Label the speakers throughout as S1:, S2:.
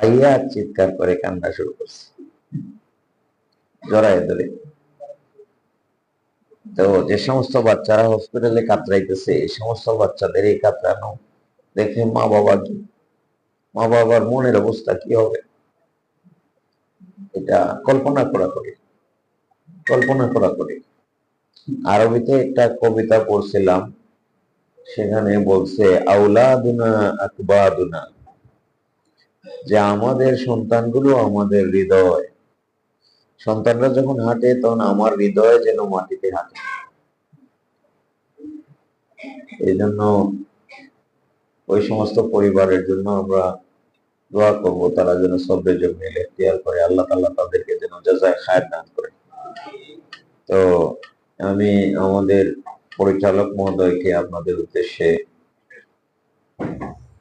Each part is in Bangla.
S1: পাইয়া চিৎকার করে কান্না শুরু করছে। জড়ায় ধরে। তো যে সমস্ত বাচ্চারা হসপিটালে কাতরাইতেছে, এই সমস্ত বাচ্চাদের এই কাতরানো দেখে মা বাবা কি? মা বাবার মনের অবস্থা কি হবে? এটা কল্পনা করা করে কল্পনা করা করে আরবিতে একটা কবিতা পড়ছিলাম, সেখানে বলছে, আউলাদুনা আকবাদুনা। যে আমাদের সন্তানগুলো আমাদের হৃদয়। সন্তানরা যখন হাঁটে, তখন আমার হৃদয় যেন মাটিতে হাঁটে। এই জন্য ওই সমস্ত পরিবারের জন্য আমরা দোয়া করব, তারা যেন সবের জন্য এখতিয়ার করে, আল্লাহ তাল্লাহ তাদেরকে যেন যাজায় খায়ের দান করে। তো আমি আমাদের পরিচালক মহোদয়কে আপনাদের উদ্দেশ্যে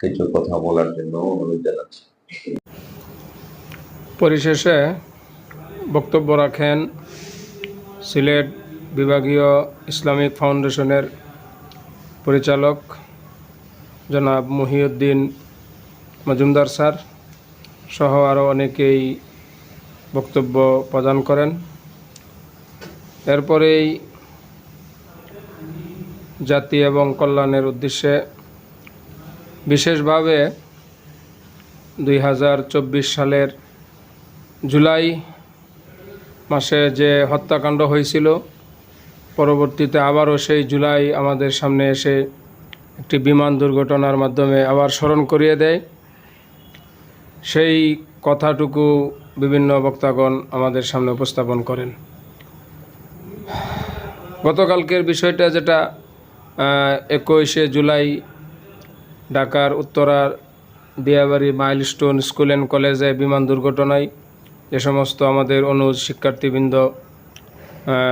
S1: কিছু কথা বলার জন্য অনুরোধ জানাচ্ছি।
S2: পরিশেষে বক্তব্য রাখেন সিলেট বিভাগীয় ইসলামিক ফাউন্ডেশনের পরিচালক জনাব মহিউদ্দিন মজুমদার স্যার সহ আরও অনেকেই বক্তব্য প্রদান করেন। এরপরেই জাতি এবং কল্যাণের উদ্দেশ্যে বিশেষভাবে দুই হাজার চব্বিশ সালের জুলাই মাসে যে হত্যাকাণ্ড হয়েছিল, পরবর্তীতে আবারও সেই জুলাই আমাদের সামনে এসে একটি বিমান দুর্ঘটনার মাধ্যমে আবার স্মরণ করিয়ে দেয়। সেই কথাটুকু বিভিন্ন বক্তাগণ আমাদের সামনে উপস্থাপন করেন। গতকালকের বিষয়টা যেটা একুশে জুলাই ঢাকার উত্তরার দিয়াবাড়ি মাইলস্টোন স্কুল অ্যান্ড কলেজে বিমান দুর্ঘটনায় যে সমস্ত আমাদের অনুজ শিক্ষার্থীবৃন্দ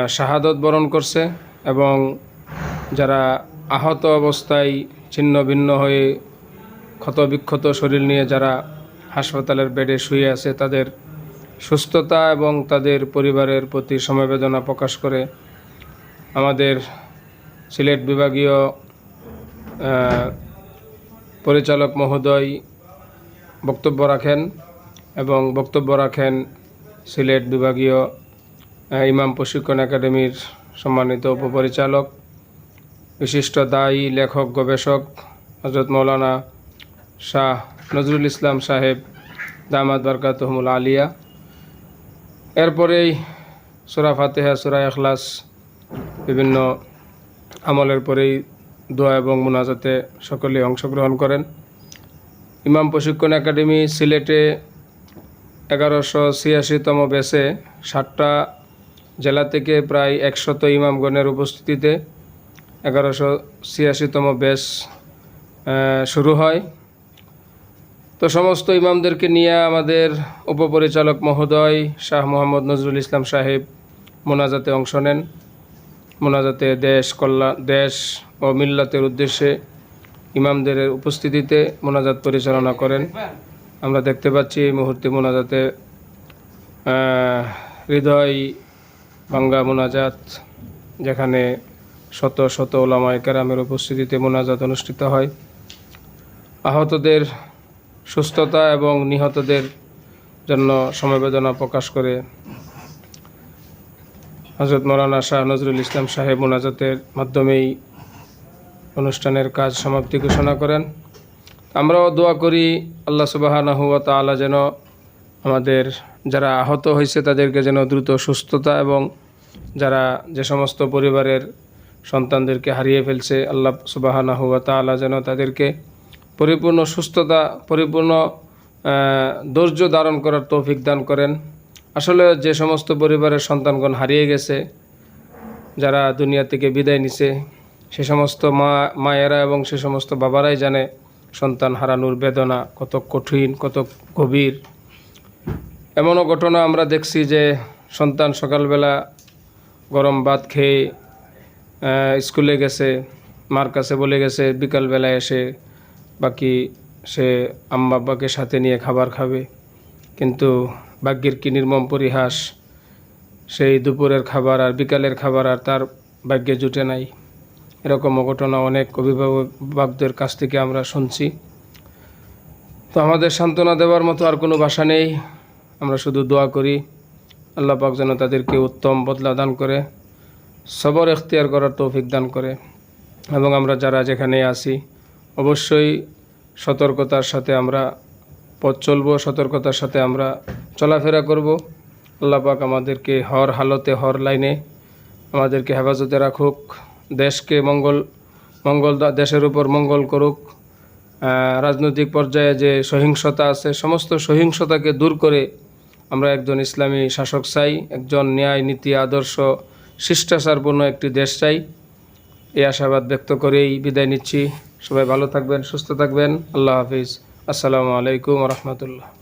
S2: শাহাদত বরণ করছে এবং যারা আহত অবস্থায় ছিন্ন ভিন্ন হয়ে ক্ষতবিক্ষত শরীর নিয়ে যারা হাসপাতালের বেডে শুয়ে আছে, তাদের সুস্থতা এবং তাদের পরিবারের প্রতি সমবেদনা প্রকাশ করে আমাদের সিলেট বিভাগীয় পরিচালক মহোদয় বক্তব্য রাখেন এবং বক্তব্য রাখেন সিলেট বিভাগীয় ইমাম প্রশিক্ষণ একাডেমির সম্মানিত উপপরিচালক, বিশিষ্ট দায়ী লেখক, গবেষক হজরত মৌলানা শাহ নজরুল ইসলাম সাহেব দামাদ বারকাতহমুল আলিয়া। এরপরেই সুরা ফাতেহা, সুরা এখলাস বিভিন্ন আমলের পরেই দোয়া এবং মোনাজাতে সকলে অংশগ্রহণ করেন। ইমাম প্রশিক্ষণ একাডেমি সিলেটে এগারোশো ছিয়াশিতম ব্যাচে ষাটটা জেলা থেকে প্রায় একশত ইমামগণের উপস্থিতিতে এগারোশো ছিয়াশিতম ব্যাচ শুরু হয়। তো সমস্ত ইমামদেরকে নিয়ে আমাদের উপপরিচালক মহোদয় শাহ মোহাম্মদ নজরুল ইসলাম সাহেব মোনাজাতে অংশ নেন। মোনাজাতে দেশ কল্যাণ দেশ ও মিল্লাতের উদ্দেশ্যে ইমামদের উপস্থিতিতে মোনাজাত পরিচালনা করেন। আমরা দেখতে পাচ্ছি এই মুহূর্তে মোনাজাতে হৃদয় ভাঙ্গা মোনাজাত, যেখানে শত শত ওলামায় কেরামের উপস্থিতিতে মোনাজাত অনুষ্ঠিত হয়। আহতদের সুস্থতা এবং নিহতদের জন্য সমবেদনা প্রকাশ করে হজরত মৌলানা শাহ নজরুল ইসলাম সাহেব মোনাজাতের মাধ্যমেই অনুষ্ঠানের কাজ সমাপ্তি ঘোষণা করেন। আমরাও দোয়া করি আল্লাহ সুবাহানাহু ওয়া তাআলা যেন আমাদের যারা আহত হয়েছে তাদেরকে যেন দ্রুত সুস্থতা এবং যারা যে সমস্ত পরিবারের সন্তানদেরকে হারিয়ে ফেলছে, আল্লাহ সুবাহানাহু ওয়া তাআলা যেন তাদেরকে পরিপূর্ণ সুস্থতা, পরিপূর্ণ ধৈর্য ধারণ করার তৌফিক দান করেন। আসলে যে সমস্ত পরিবারের সন্তানগণ হারিয়ে গেছে, যারা দুনিয়া থেকে বিদায় নিছে, সে সমস্ত মা, মায়েরা এবং সে সমস্ত বাবারাই জানে সন্তান হারানোর বেদনা কত কঠিন, কত গভীর। এমনও ঘটনা আমরা দেখছি যে সন্তান সকালবেলা গরম ভাত খেয়ে স্কুলে গেছে, মার কাছে বলে গেছে বিকালবেলা এসে বাকি সে আম্মা আব্বাকে সাথে নিয়ে খাবার খাবে। কিন্তু ভাগ্যের কি নির্মম পরিহাস? সেই দুপুরের খাবার আর বিকালের খাবার আর তার ভাগ্যে জুটে নাই। এরকম ঘটনা অনেক অভিভাবকদের কাছ থেকে আমরা শুনছি। তো আমাদের সান্ত্বনা দেওয়ার মতো আর কোনো ভাষা নেই। আমরা শুধু দোয়া করি, আল্লাহ পাক যেন তাদেরকে উত্তম বদলা দান করে, সবর এখতিয়ার করার তৌফিক দান করে। এবং আমরা যারা যেখানে আছি, অবশ্যই সতর্কতার সাথে আমরা পথ চলবো, সতর্কতার সাথে আমরা চলাফেরা করব। আল্লাহ পাক আমাদেরকে হর হালতে, হর লাইনে আমাদেরকে হেফাজতে রাখুক। দেশকে মঙ্গল মঙ্গল দেশের উপর মঙ্গল করুক। রাজনৈতিক পর্যায়ে যে সহিংসতা আছে, সমস্ত সহিংসতাকে দূর করে আমরা একজন ইসলামী শাসক চাই, একজন ন্যায় নীতি আদর্শ, শিষ্টাচারপূর্ণ একটি দেশ চাই। এই আশাবাদ ব্যক্ত করেই বিদায় নিচ্ছি। সবাই ভালো থাকবেন, সুস্থ থাকবেন। আল্লাহ হাফিজ। আসসালামু আলাইকুম রহমতুল্লাহ।